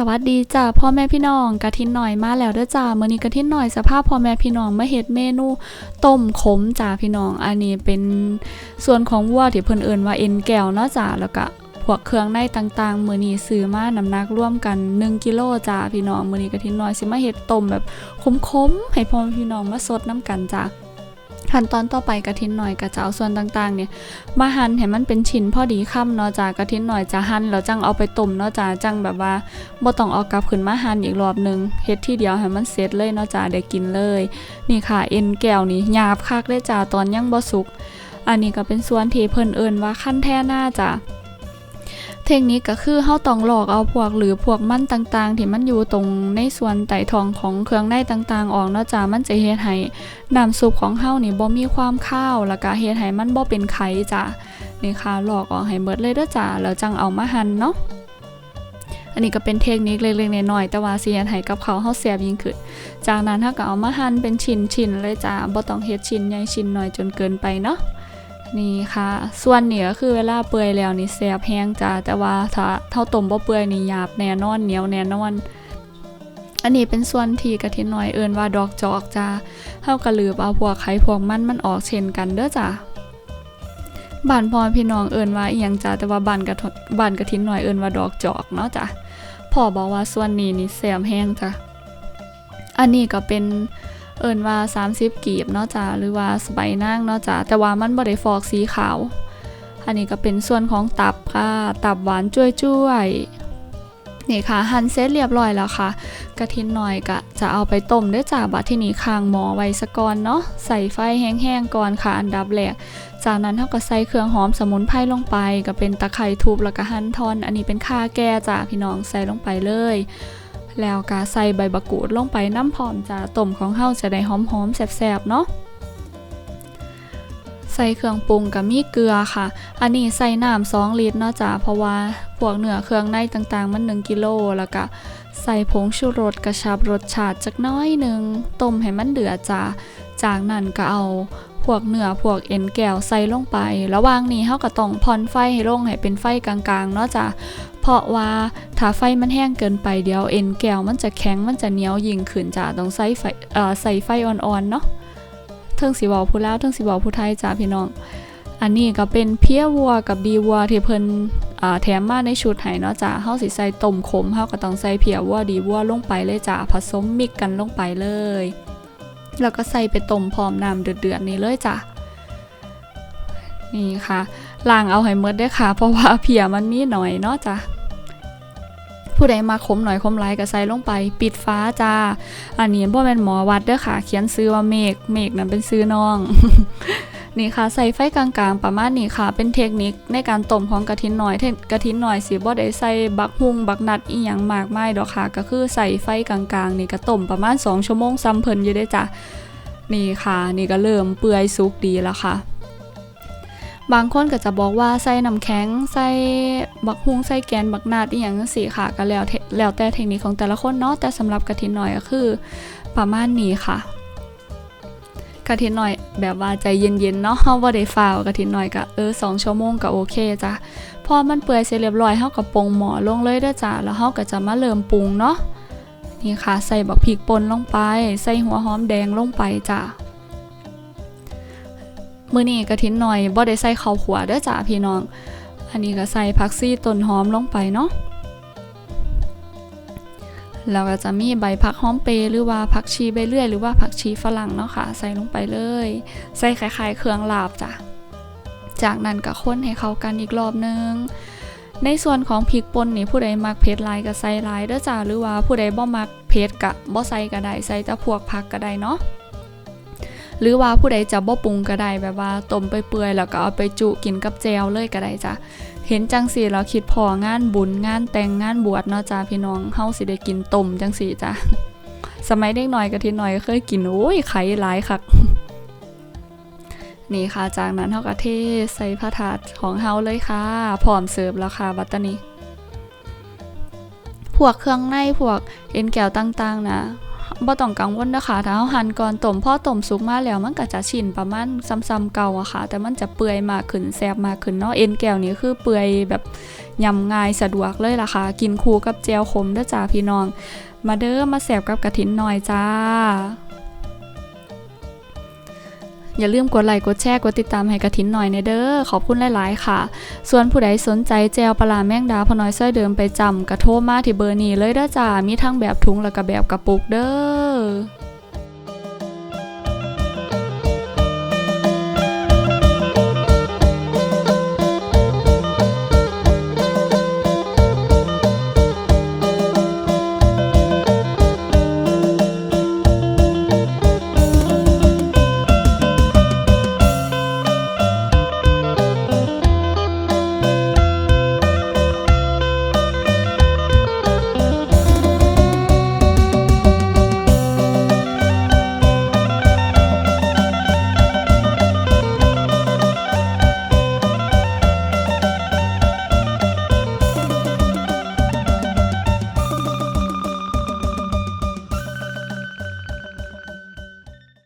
สวัสดีจ้าพ่อแม่พี่น้องกะทินหน่อยมาแล้วเด้อจ้ามื้อนี้กะทินหน่อยสภาพพ่อแม่พี่น้องมาเฮ็ดเมนูต้มขมจ้าพี่น้อง อันนี้เป็นส่วนของวัวที่เพิ่นเอิ้นว่าเอ็นแก้วเนาะจ้าแล้วก็พวกเครื่องในต่างๆ มื้อนี้ซื้อมาน้ำหนักร่วมกัน 1กิโลจ้าพี่น้องมื้อนี้กะทินหน่อยสิมาเฮ็ดต้มแบบขมๆให้พ่อแม่พี่น้องมาสดน้ำกันจ้า ขั้นตอนต่อไปกะทินหน่อยก็จะเอาส่วนต่างๆ เนี่ย มาหั่นให้มันเป็นชิ้นพอดีค่ำเนาะจ้ากะทินหน่อยจะหั่นแล้วจังเอาไปต้มเนาะจ้าจังแบบว่าบ่ต้องเอากลับขึ้นมาหั่นอีกรอบหนึงเฮ็ดที่เดียวให้มันเสร็จเลยเนาะจ้าได้กินเลย นี่ค่ะเอ็นแก้วนี่หยาบคักเลยจ้าตอนยังบ่สุก อันนี้ก็เป็นส่วนที่เพิ่นเอิ้นว่าขั้นแท่หน้าจ้า เทคนิคก็คือเฮาต้องหลอกเอาพวกหรือพวกมันต่างๆ ที่มันอยู่ตรงในส่วนไต่ทองของเครื่องในต่างๆ ออกเนาะจ้ามันจะเฮ็ดให้น้ำซุปของเฮานี่บ่มีความข้าวแล้วก็เฮ็ดให้มันบ่เป็นไข่จ้ะนี่ค่ะหลอกออกให้หมดเลยเด้อจ้ะแล้วจังเอามาหั่นเนาะอันนี้ก็เป็นเทคนิคเล็กๆน้อยๆแต่ว่าสิเฮ็ดให้กับเขาวเฮาแซ่บยิ่งขึ้น จากนั้นเฮาก็เอามาหั่นเป็นชิ้นๆเลยจ้ะบ่ต้องเฮ็ดชิ้นใหญ่ชิ้นน้อยจนเกินไปเนาะ นี่ค่ะ ส่วนนี้ก็คือเวลาเปื่อยแล้วนี่แซ่บแฮงจ้ะแต่ว่าถ้าเท่าต้มบ่เปื่อยนี่หยาบแน่นอนเหนียวแน่นอน อันนี้เป็นส่วนที่กะทิน้อยเอินว่าดอกจอกจ้าเฮากระลืบเอาพวกไข่พวกมันมันออกเช่นกันเด้อจ้ะบ้านพ่อพี่น้องเอินว่าอีหยังจ้ะแต่ว่าบ้านกะบ้านกะทินหน่อยเอินว่าดอกจอกเนาะจ้ะพ่อบอกว่าส่วนนี้นี่แซมแห้งจ้ะอันนี้ก็เป็น เอิ้นว่า 30 กีบเนาะจ้ะหรือว่าสไปนางเนาะจ้ะแต่ว่ามันบ่ได้ฟอกสีขาว อันนี้ก็เป็นส่วนของตับค่ะ ตับหวานจ้วยๆนี่ค่ะหั่นเสร็จเรียบร้อยแล้วค่ะ กระทินหน่อยก็จะเอาไปต้มด้วยจ้าบัดที่นี้คางหมอไว้สะก่อนเนาะใส่ไฟแห้งๆก่อนค่ะอันดับแรกจากนั้นเท่าก็ใส่เครื่องหอมสมุนไพรลงไป ก็เป็นตะไคร้ทุบแล้วก็หั่นทอน อันนี้เป็นข่าแก่จ้าพี่น้องใส่ลงไปเลย แล้วก็ใส่ใบบักกูดลงไปน้ำพร้อมจ้าต้มของเฮาจะได้หอมๆแซ่บๆเนาะใส่เครื่องปรุงกับมีเกลือค่ะ อันนี้ใส่น้ำ2ลิตรเนาะจ้าเพราะว่าพวกเนื้อเครื่องในต่างๆ มัน 1 กิโลแล้วก็ใส่ผงชูรสกระชับรสชาติจักน้อยหนึ่งต้มให้มันเดือดจ้าจากนั้นก็เอา พวกเนื้อพวกเอ็นแก้วใส่ลงไป ระหว่างนี้เฮาก็ต้องผ่อนไฟให้ลงให้เป็นไฟกลางๆเนาะจ้ะเพราะว่าถ้าไฟมันแห้งเกินไปเดี๋ยวเอ็นแก้วมันจะแข็งมันจะเหนียวยิ่งขึ้นจ้ะต้องใส่ไฟเอ่อใส่ไฟอ่อนๆเนาะเทิงสิเว้าผู้ลาวเทิงสิเว้าผู้ไทยจ้ะพี่น้องอันนี้ก็เป็นเพี้ยวัวกับดีวัวที่เพิ่นแถมมาในชุดให้เนาะจ้ะเฮาสิใส่ต้มขมเฮาก็ต้องใส่เพี้ยวัวดีวัวลงไปเลยจ้ะผสมมิกกันลงไปเลย แล้วก็ใส่ไปต้มพร้อมน้ำเดือดๆนี่เลยจ้ะนี่ค่ะล้างเอาให้หมดได้ค่ะ เพราะว่าเพียมันมีหน่อยเนาะจ้ะผู้ใดมาขมหน่อยขมหลายก็ใส่ลงไป ปิดฟ้าจ้า อันนี้บ่แม่นหมอวัดเด้อค่ะ เขียนซื้อว่าเมกเมกนั้นเป็นซื้อน้อง นี่ค่ะใส่ไฟกลางๆ ประมาณนี้ค่ะ เป็นเทคนิคในการต้มของกะทินหน่อยเทกะทินหน่อยสิบ่ได้ใส่บักฮุงบักนัดอีหยังมากมายดอกค่ะ ก็คือใส่ไฟกลางๆ นี่ก็ต้มประมาณ 2 ชั่วโมงซ้ำเพิ่นอยู่ได้จ้ะนี่ค่ะ นี่ก็เริ่มเปื่อยสุกดีแล้วค่ะ บางคนก็จะบอกว่าใส่น้ำแข็งใส่บักฮุงใส่แกนบักนาดอีหยังจังซี่ค่ะ ก็แล้วแล้วแต่เทคนิคของแต่ละคนเนาะแต่สำหรับกะทินหน่อยก็คือ ประมาณนี้ค่ะ กะทิหน่อยแบบว่าใจเย็นๆเนาะเฮาบ่ได้ฟาวกะทิหน่อยก็เออ2ชั่วโมงก็โอเคจ้ะพอมันเปื่อยเสร็จเรียบร้อยเฮาก็ปรุงหม้อลงเลยเด้อจ้ะแล้วเฮาก็จะมาเริ่มปรุงเนาะนี่ค่ะใส่บักพริกป่นลงไป ใส่หัวหอมแดงลงไปจ้ะมื้อนี้กะทิหน่อยบ่ได้ใส่ข้าวขัวเด้อจ้ะพี่น้อง อันนี้ก็ใส่ผักชีต้นหอมลงไปเนาะ แล้วก็จะมีใบผักหอมเปรย์หรือว่าผักชีใบเลื่อย หรือว่าผักชีฝรั่งเนาะค่ะ ใส่ลงไปเลย ใส่คล้ายๆเครื่องลาบจ้ะ จากนั้นก็คนให้เข้ากันอีกรอบนึงในส่วนของพริกป่นนี่ผู้ใดมักเผ็ดลายก็ใส่ลายเด้อจ้าหรือว่าผู้ใดบ่มักเผ็ดก็บ่ใส่ก็ได้ใส่แต่พวกผักก็ได้เนาะหรือว่าผู้ใดจะบ่ปรุงก็ได้แบบว่าต้มไปเปื่อยแล้วก็เอาไปจุกินกับแจวเลยก็ได้จ้ะ เห็นจังสีเราคิดพองานบุญงานแต่งงานบวชเนาะจ้าพี่น้องเฮาสิได้กินต้มจังสีจ้ะสมัยเด็กหน่อยกะทิหน่อยเคยกินโอ้ยไข่หลายคักนี่ค่ะจากนั้นเฮาก็เทใส่ผ้าถาดของเฮาเลยค่ะพร้อมเสิร์ฟแล้วค่ะบัตตานีพวกเครื่องในพวกเอ็นแก้วต่างๆนะ บ่ต้องกังวลนะคะถ้าเราหั่นก่อนต้มพอต้มสุกมาแล้วมันก็จะชิ้นประมาณซ้ำๆเก่าอะค่ะ แต่มันจะเปื่อยมากขึ้นแซ่บมากขึ้นเนาะเอ็นแก้วนี่คือเปื่อยแบบยำง่ายสะดวกเลยล่ะค่ะ กินคู่กับแจวขมด้อจ้าพี่น้อง มาเด้อมาแซ่บกับกระถินหน่อยจ้า อย่าลืมกดไลค์กดแชร์กดติดตามให้กระถินหน่อยในเด้อขอบคุณหลาย ๆ ค่ะ ส่วนผู้ใดสนใจแจวปลาแมงดาพอน้อยซ้อยเดิมไปจำกระโทรมาที่เบอร์นี้เลยเด้อจ้ามีทั้งแบบถุงแล้วก็แบบกระปุกเด้อ